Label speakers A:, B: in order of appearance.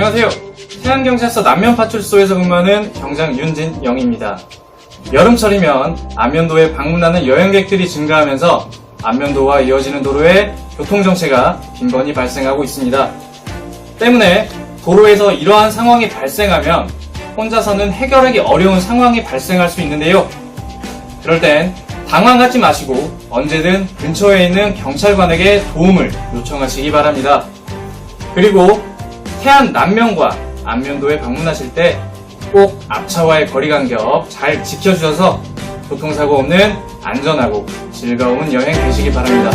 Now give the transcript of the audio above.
A: 안녕하세요. 태안경찰서 남면파출소에서 근무하는 경장 윤진영입니다. 여름철이면 안면도에 방문하는 여행객들이 증가하면서 안면도와 이어지는 도로에 교통정체가 빈번히 발생하고 있습니다. 때문에 도로에서 이러한 상황이 발생하면 혼자서는 해결하기 어려운 상황이 발생할 수 있는데요. 그럴 땐 당황하지 마시고 언제든 근처에 있는 경찰관에게 도움을 요청하시기 바랍니다. 그리고 태안 남면과 안면도에 방문하실 때 꼭 앞차와의 거리 간격 잘 지켜주셔서 교통사고 없는 안전하고 즐거운 여행 되시기 바랍니다.